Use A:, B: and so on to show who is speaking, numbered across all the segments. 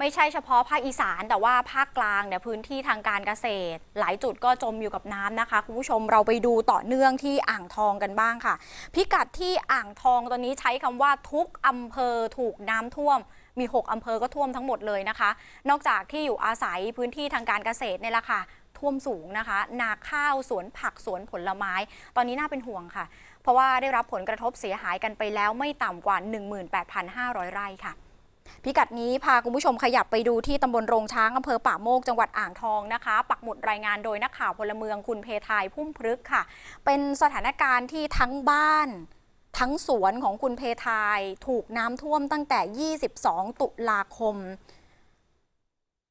A: ไม่ใช่เฉพาะภาคอีสานแต่ว่าภาคกลางเนี่ยพื้นที่ทางการเกษตร หลายจุดก็จมอยู่กับน้ำนะคะ คุณผู้ชมเราไปดูต่อเนื่องที่อ่างทองกันบ้างค่ะ พิกัดที่อ่างทองตอนนี้ใช้คำว่าทุกอำเภอถูกน้ำท่วม มี 6อำเภอก็ท่วมทั้งหมดเลยนะคะ นอกจากที่อยู่อาศัยพื้นที่ทางการเกษตรเนี่ยแหละค่ะท่วมสูงนะคะ นาข้าวสวนผักสวนผลไม้ ตอนนี้น่าเป็นห่วงค่ะ เพราะว่าได้รับผลกระทบเสียหายกันไปแล้วไม่ต่ำกว่า 18,500 ไร่ค่ะ พิกัดนี้พาคุณผู้ชมขยับไปดูที่ตำบลโรงช้างอำเภอป่าโมกจังหวัดอ่างทองนะคะ ปักหมุดรายงานโดยนักข่าวพลเมืองคุณเพทายพุ่มพฤกค่ะ เป็นสถานการณ์ที่ทั้งบ้าน ทั้งสวนของคุณเพทายถูกน้ำท่วมตั้งแต่ 22 ตุลาคม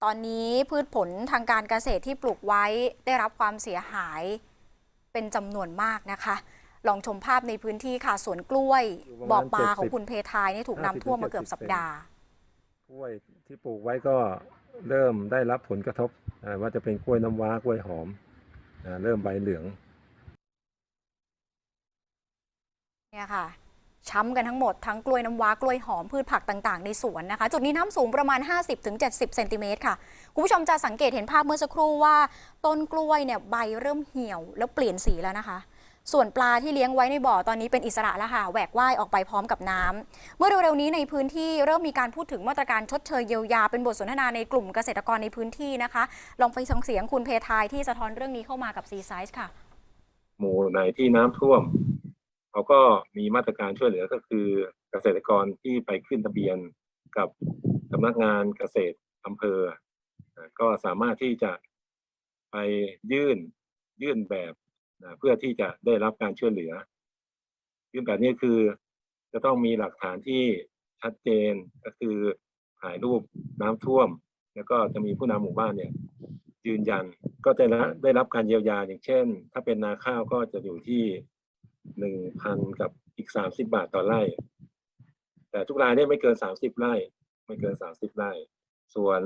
A: ตอนนี้พืชผลทางการเกษตรที่ปลูกไว้ได้รับความเสียหายเป็นจำนวนมากนะคะลองชมภาพในพื้นที่ค่ะสวนกล้วยบอปลาของคุณเพทายนี่ถูกน้ำท่วมมาเกือบสัปดาห์
B: กล้วยที่ปลูกไว้ก็เริ่มได้รับผลกระทบว่าจะเป็นกล้วยน้ำว้ากล้วยหอมเริ่มใบเหลือง
A: เนี่ยค่ะช้ำกันทั้งหมดทั้งกล้วยน้ำว้ากล้วยหอมพืชผักต่างๆ ในสวนนะคะ จุดนี้น้ำสูงประมาณ 50-70เซนติเมตรค่ะ คุณผู้ชมจะสังเกตเห็นภาพเมื่อสักครู่ว่า ต้นกล้วยเนี่ยใบเริ่มเหี่ยวแล้วเปลี่ยนสีแล้วนะคะ ส่วนปลาที่เลี้ยงไว้ในบ่อตอนนี้เป็นอิสระแล้วค่ะแหวกว่ายออกไปพร้อมกับน้ำเมื่อเร็วๆนี้ในพื้นที่เริ่มมีการพูดถึงมาตรการชดเชยเยียวยาเป็นบทสนทนาในกลุ่มเกษตรกรในพื้นที่นะคะ ลองไปฟังเสียงคุณเพทายที่สะท้อนเรื่องนี้เข้ามากับซีไซส์ค่ะ
B: หมู่ไหนที่น้ำท่วมเขาก็มีมาตรการช่วยเหลือก็คือเกษตรกรที่ไปขึ้นทะเบียนกับสำนักงานเกษตรอำเภอ ก็สามารถที่จะไปยื่นยื่นแบบ อ่าเพื่อที่จะได้รับการช่วยเหลือยื่นแบบนี้คือจะต้องมีหลักฐานที่ชัดเจนก็คือถ่ายรูปน้ำท่วม แล้วก็จะมีผู้นำหมู่บ้านเนี่ย ยืนยันก็จะได้รับการเยียวยาอย่างเช่น ถ้าเป็นนาข้าวก็จะอยู่ที่หนึ่งพันกับอีกสามสิบบาทต่อไร่ แต่ทุกรายเนี่ยไม่เกินสามสิบไร่ ไม่เกินสามสิบไร่ ส่วน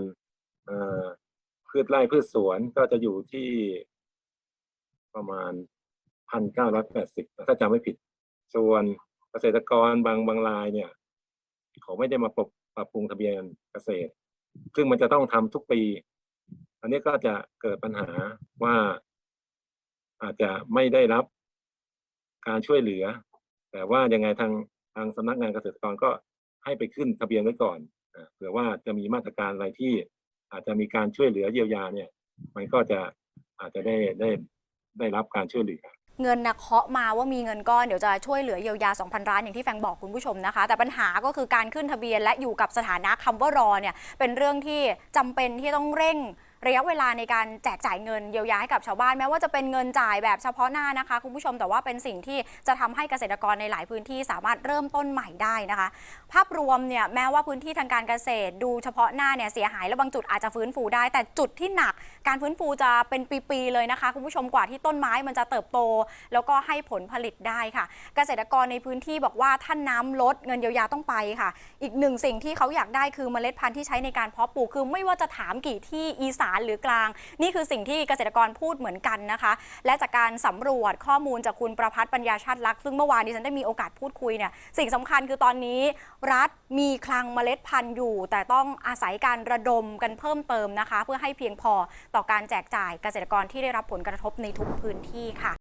B: พืชไร่พืชสวนก็จะอยู่ที่ ประมาณพันเก้าร้อยแปดสิบถ้าจำไม่ผิด ส่วนเกษตรกรบางบางรายเนี่ยเขาไม่ได้มาปรับปรับปรุงทะเบียนเกษตร ซึ่งมันจะต้องทำทุกปี อันนี้ก็จะเกิดปัญหาว่าอาจจะไม่ได้รับการช่วยเหลือ แต่ว่ายังไงทางทางสำนักงานเกษตรกรก็ให้ไปขึ้นทะเบียนไว้ก่อนเผื่อว่าจะมีมาตรการอะไรที่อาจจะมีการช่วยเหลือเยียวยาเนี่ย มันก็จะอาจจะได้ได้ ได้รับการช่วยเหลือ
A: เงินนะเคาะมาว่ามีเงินก้อนเดี๋ยวจะช่วยเหลือเยียวยา 2,000 ล้านอย่างที่แฟงบอกคุณผู้ชมนะคะ แต่ปัญหาก็คือการขึ้นทะเบียนและอยู่กับสถานะคำว่ารอเนี่ยเป็นเรื่องที่จำเป็นที่ต้องเร่ง ระยะเวลาในการแจกจ่ายเงินเยียวยาให้กับชาวบ้านแม้ว่าจะเป็นเงินจ่ายแบบเฉพาะหน้านะคะคุณผู้ชมแต่ว่าเป็นสิ่งที่จะทำให้เกษตรกรในหลายพื้นที่สามารถเริ่มต้นใหม่ได้นะคะ ภาพรวมเนี่ยแม้ว่าพื้นที่ทางการเกษตร ดูเฉพาะหน้าเนี่ยเสียหายและบางจุดอาจจะฟื้นฟูได้ แต่จุดที่หนักการฟื้นฟูจะเป็นปีๆเลยนะคะคุณผู้ชมกว่าที่ต้นไม้มันจะเติบโต แล้วก็ให้ผลผลิตได้ค่ะ เกษตรกรในพื้นที่บอกว่าถ้าน้ำลดเงินเยียวยาต้องไปค่ะ อีกหนึ่งสิ่งที่เขาอยากได้คือเมล็ดพันธุ์ที่ใช้ในการเพาะปลูกคือไม่ว่าจะถามกี่ที่อีสานหรือกลาง นี่คือสิ่งที่เกษตรกรพูดเหมือนกันนะคะ และจากการสำรวจข้อมูลจากคุณประพัฒน์ปัญญาชาติลักษณ์ซึ่งเมื่อวานนี้ฉันได้มีโอกาสพูดคุยเนี่ยสิ่งสำคัญคือตอนนี้ รัฐมีคลังเมล็ดพันธุ์อยู่ แต่ต้องอาศัยการระดมกันเพิ่มเติมนะคะ เพื่อให้เพียงพอต่อการแจกจ่ายเกษตรกรที่ได้รับผลกระทบในทุกพื้นที่ค่ะ